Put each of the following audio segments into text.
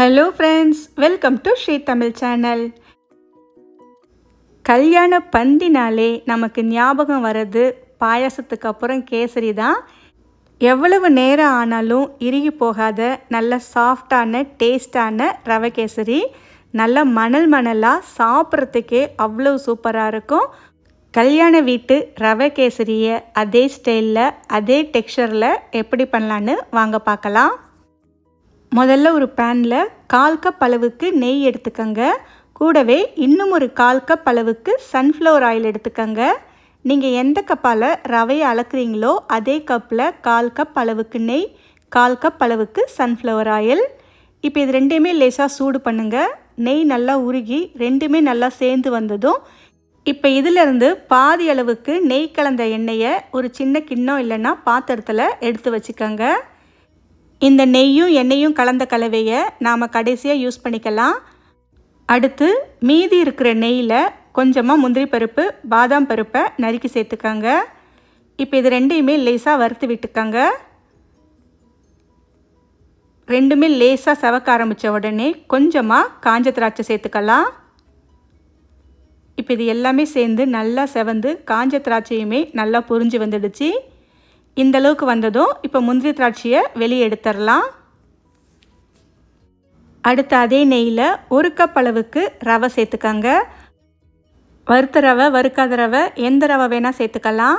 Hello friends welcome to Sri Tamil channel கல்யாண பந்தினாலே நமக்கு ஞாபகம் வர்றது பாயாசத்துக்கு அப்புறம் கேசரி தான். எவ்வளவு நேரம் ஆனாலும் இறுகி போகாத நல்ல சாஃப்டான டேஸ்டான ரவை கேசரி. நல்ல மணல் மணலாக சாப்பிட்றதுக்கே அவ்வளோ சூப்பராக இருக்கும். கல்யாண வீட்டு ரவை கேசரியை அதே ஸ்டைலில் அதே டெக்ஸ்டரில் எப்படி பண்ணலான்னு வாங்க பார்க்கலாம். முதல்ல ஒரு பேனில் கால் கப் அளவுக்கு நெய் எடுத்துக்கோங்க. கூடவே இன்னும் ஒரு கால் கப் அளவுக்கு சன்ஃப்ளவர் ஆயில் எடுத்துக்கோங்க. நீங்கள் எந்த கப்பால் ரவையை அளக்குறீங்களோ அதே கப்பில் கால் கப் அளவுக்கு நெய் கால் கப் அளவுக்கு சன்ஃப்ளவர் ஆயில் இப்போ இது ரெண்டையுமே லேசாக சூடு பண்ணுங்கள் நெய் நல்லா உருகி ரெண்டுமே நல்லா சேர்ந்து வந்ததும் இப்போ இதிலிருந்து பாதி அளவுக்கு நெய் கலந்த எண்ணெயை ஒரு சின்ன கிண்ணம் இல்லைன்னா பாத்திரத்தில் எடுத்து வச்சுக்கோங்க. இந்த நெய்யும் எண்ணெயும் கலந்த கலவையை நாம் கடைசியாக யூஸ் பண்ணிக்கலாம். அடுத்து மீதி இருக்கிற நெய்யில் கொஞ்சமாக முந்திரி பருப்பு பாதாம் பருப்பை நறுக்கி சேர்த்துக்கோங்க. இப்போ இது ரெண்டையுமே லேசாக வறுத்து விட்டுக்கோங்க. ரெண்டுமே லேசாக செவக்க ஆரம்பித்த உடனே கொஞ்சமாக காஞ்ச திராட்சை சேர்த்துக்கலாம். இப்போ இது எல்லாமே சேர்ந்து நல்லா செவந்து காஞ்ச திராட்சையுமே நல்லா புரிஞ்சு வந்துடுச்சு. இந்த அளவுக்கு வந்ததும் இப்போ முந்திரி திராட்சையை வெளியே எடுத்துடலாம். அடுத்து அதே நெய்யில் ஒரு கப் அளவுக்கு ரவை சேர்த்துக்கங்க. வறுத்த ரவை வறுக்காத ரவை எந்த ரவை வேணால் சேர்த்துக்கலாம்.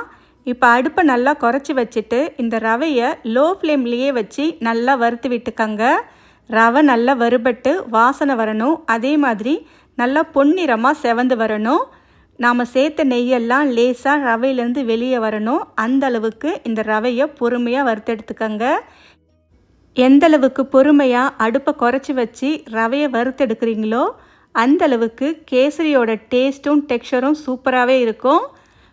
இப்போ அடுப்பை நல்லா குறைச்சி வச்சுட்டு இந்த ரவையை லோ ஃப்ளேம்லேயே வச்சு நல்லா வறுத்து விட்டுக்கங்க. ரவை நல்லா வறுபட்டு வாசனை வரணும். அதே மாதிரி நல்லா பொன்னிறமாக செவந்து வரணும். நாம் சேர்த்த நெய்யெல்லாம் லேசாக ரவையிலேருந்து வெளியே வரணும். அந்த அளவுக்கு இந்த ரவையை பொறுமையாக வறுத்தெடுத்துக்கங்க. எந்த அளவுக்கு பொறுமையாக அடுப்பை குறைச்சி வச்சு ரவையை வறுத்தெடுக்கிறீங்களோ அந்த அளவுக்கு கேசரியோட டேஸ்ட்டும் டெக்ஸ்சரும் சூப்பராகவே இருக்கும்.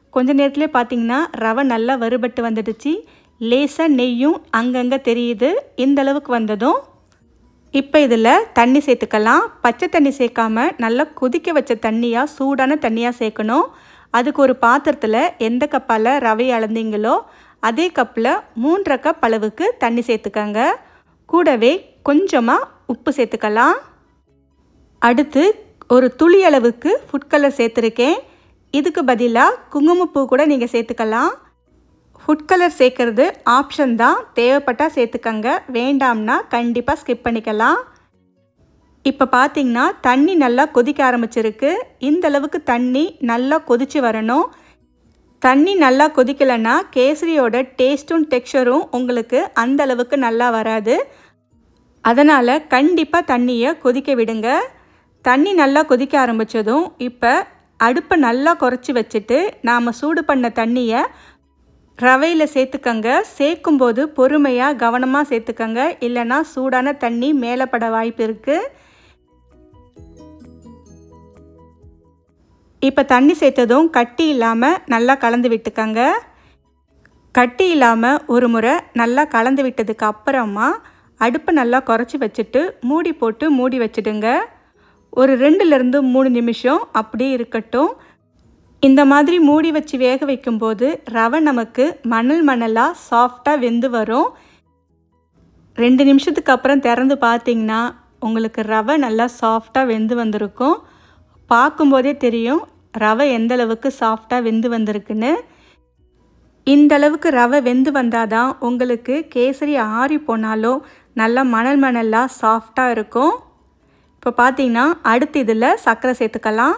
கொஞ்ச நேரத்துலேயே பார்த்தீங்கன்னா ரவை நல்லா வறுபட்டு வந்துடுச்சு. லேசாக நெய்யும் அங்கங்கே தெரியுது. இந்த அளவுக்கு வந்ததும் இப்போ இதில் தண்ணி சேர்த்துக்கலாம். பச்சை தண்ணி சேர்க்காம நல்லா கொதிக்க வச்ச தண்ணியாக சூடான தண்ணியாக சேர்க்கணும். அதுக்கு ஒரு பாத்திரத்தில் எந்த கப்பால் ரவை அளந்தீங்களோ அதே கப்பில் மூன்றரை கப் அளவுக்கு தண்ணி சேர்த்துக்கங்க. கூடவே கொஞ்சமாக உப்பு சேர்த்துக்கலாம். அடுத்து ஒரு துளி அளவுக்கு ஃபுட் கலர் சேர்த்துருக்கேன். இதுக்கு பதிலாக குங்குமப்பூ கூட நீங்கள் சேர்த்துக்கலாம். ஃபுட் கலர் சேர்க்கறது ஆப்ஷன் தான். தேவைப்பட்டால் சேர்த்துக்கங்க. வேண்டாம்னா கண்டிப்பாக ஸ்கிப் பண்ணிக்கலாம். இப்போ பார்த்தீங்கன்னா தண்ணி நல்லா கொதிக்க ஆரம்பிச்சிருக்கு. இந்த அளவுக்கு தண்ணி நல்லா கொதித்து வரணும். தண்ணி நல்லா கொதிக்கலைன்னா கேசரியோட டேஸ்ட்டும் டெக்ஸ்டரும் உங்களுக்கு அந்த அளவுக்கு நல்லா வராது. அதனால் கண்டிப்பாக தண்ணியை கொதிக்க விடுங்க. தண்ணி நல்லா கொதிக்க ஆரம்பித்ததும் இப்போ அடுப்பை நல்லா குறைச்சி வச்சுட்டு நாம் சூடு பண்ண தண்ணியை ரவையில் சேர்த்துக்கங்க. சேர்க்கும்போது பொறுமையாக கவனமாக சேர்த்துக்கங்க. இல்லைன்னா சூடான தண்ணி மேலே பட வாய்ப்பு இருக்குது இப்போ தண்ணி சேர்த்ததும் கட்டி இல்லாமல் நல்லா கலந்து விட்டுக்கங்க. கட்டி இல்லாமல் ஒரு முறை நல்லா கலந்து விட்டதுக்கு அப்புறமா அடுப்பை நல்லா குறைச்சி வச்சுட்டு மூடி போட்டு மூடி வச்சுடுங்க. ஒரு ரெண்டுலேருந்து மூணு நிமிஷம் அப்படியே இருக்கட்டும். இந்த மாதிரி மூடி வச்சு வேக வைக்கும்போது ரவை நமக்கு மணல் மணலாக சாஃப்டாக வெந்து வரும். ரெண்டு நிமிஷத்துக்கு அப்புறம் திறந்து பார்த்தீங்கன்னா உங்களுக்கு ரவை நல்லா சாஃப்டாக வெந்து வந்திருக்கும். பார்க்கும்போதே தெரியும் ரவை எந்த அளவுக்கு சாஃப்டாக வெந்து வந்திருக்குன்னு. இந்த அளவுக்கு ரவை வெந்து வந்தால் தான் உங்களுக்கு கேசரி ஆறி போனாலும் நல்லா மணல் மணலாக சாஃப்டாக இருக்கும். இப்போ பார்த்தீங்கன்னா அடுத்து இதில் சர்க்கரை சேர்த்துக்கலாம்.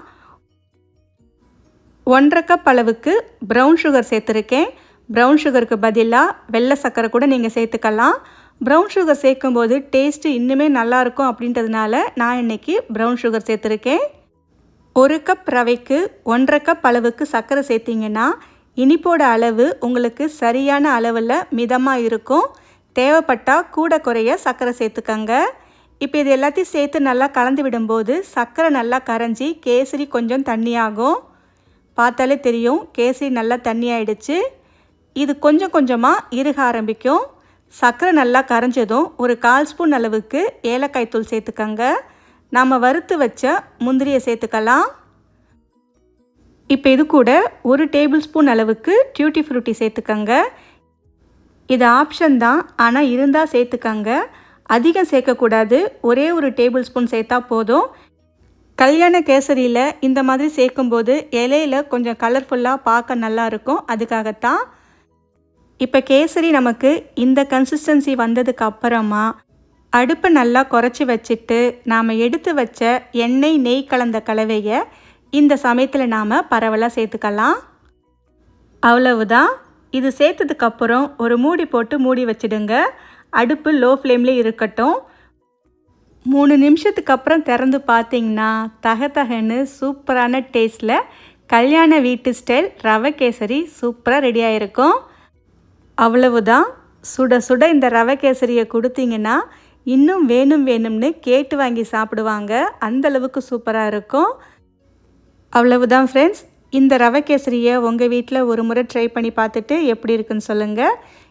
ஒன்றரை கப் அளவுக்கு ப்ரௌன் சுகர் சேர்த்துருக்கேன். ப்ரௌன் சுகருக்கு பதிலாக வெள்ளை சர்க்கரை கூட நீங்கள் சேர்த்துக்கலாம். ப்ரௌன் சுகர் சேர்க்கும்போது டேஸ்ட்டு இன்னுமே நல்லாயிருக்கும் அப்படின்றதுனால நான் இன்றைக்கி ப்ரௌன் சுகர் சேர்த்துருக்கேன். ஒரு கப் ரவைக்கு ஒன்றரை கப் அளவுக்கு சர்க்கரை சேர்த்திங்கன்னா இனிப்போட அளவு உங்களுக்கு சரியான அளவில் மிதமாக இருக்கும். தேவைப்பட்டால் கூட குறைய சர்க்கரை சேர்த்துக்கங்க. இப்போ இது எல்லாத்தையும் சேர்த்து நல்லா கலந்து விடும்போது சர்க்கரை நல்லா கரைஞ்சி கேசரி கொஞ்சம் தண்ணியாகும். பார்த்தாலே தெரியும். கேசரி நல்லா தண்ணி ஆயிடுச்சு இது கொஞ்சம் கொஞ்சமாக இறுக ஆரம்பிக்கும். சர்க்கரை நல்லா கரைஞ்சதும் ஒரு கால் ஸ்பூன் அளவுக்கு ஏலக்காய் தூள் சேர்த்துக்கங்க. நம்ம வறுத்து வச்ச முந்திரியை சேர்த்துக்கலாம். இப்போ இது கூட ஒரு டேபிள் ஸ்பூன் அளவுக்கு டியூட்டி ஃப்ரூட்டி சேர்த்துக்கங்க. இது ஆப்ஷன் தான் ஆனால் இருந்தால் சேர்த்துக்கங்க. அதிகம் சேர்க்கக்கூடாது. ஒரே ஒரு டேபிள் ஸ்பூன் சேர்த்தா போதும். கல்யாண கேசரியில் இந்த மாதிரி சேர்க்கும்போது இலையில கொஞ்சம் கலர்ஃபுல்லாக பார்க்க நல்லா இருக்கும் அதுக்காகத்தான் இப்போ கேசரி நமக்கு இந்த கன்சிஸ்டன்சி வந்ததுக்கு அப்புறமா அடுப்பை நல்லா குறைச்சி வச்சுட்டு நாம் எடுத்து வச்ச எண்ணெய் நெய் கலந்த கலவையை இந்த சமயத்தில் நாம் பரவலாக சேர்த்துக்கலாம். அவ்வளவுதான். இது சேர்த்ததுக்கப்புறம் ஒரு மூடி போட்டு மூடி வச்சிடுங்க. அடுப்பு லோ ஃப்ளேம்லேயே இருக்கட்டும். மூணு நிமிஷத்துக்கு அப்புறம் திறந்து பார்த்தீங்கன்னா தகன்னு சூப்பரான டேஸ்ட்டில் கல்யாண வீட்டு ஸ்டைல் ரவை கேசரி சூப்பராக ரெடி ஆகிருக்கும் அவ்வளவுதான். சுட சுட இந்த ரவை கேசரியை கொடுத்தீங்கன்னா இன்னும் வேணும் வேணும்னு கேட்டு வாங்கி சாப்பிடுவாங்க. அந்தளவுக்கு சூப்பராக இருக்கும். அவ்வளவுதான் ஃப்ரெண்ட்ஸ் இந்த ரவை கேசரியை உங்கள் வீட்டில் ஒரு முறை ட்ரை பண்ணி பார்த்துட்டு எப்படி இருக்குன்னு சொல்லுங்கள்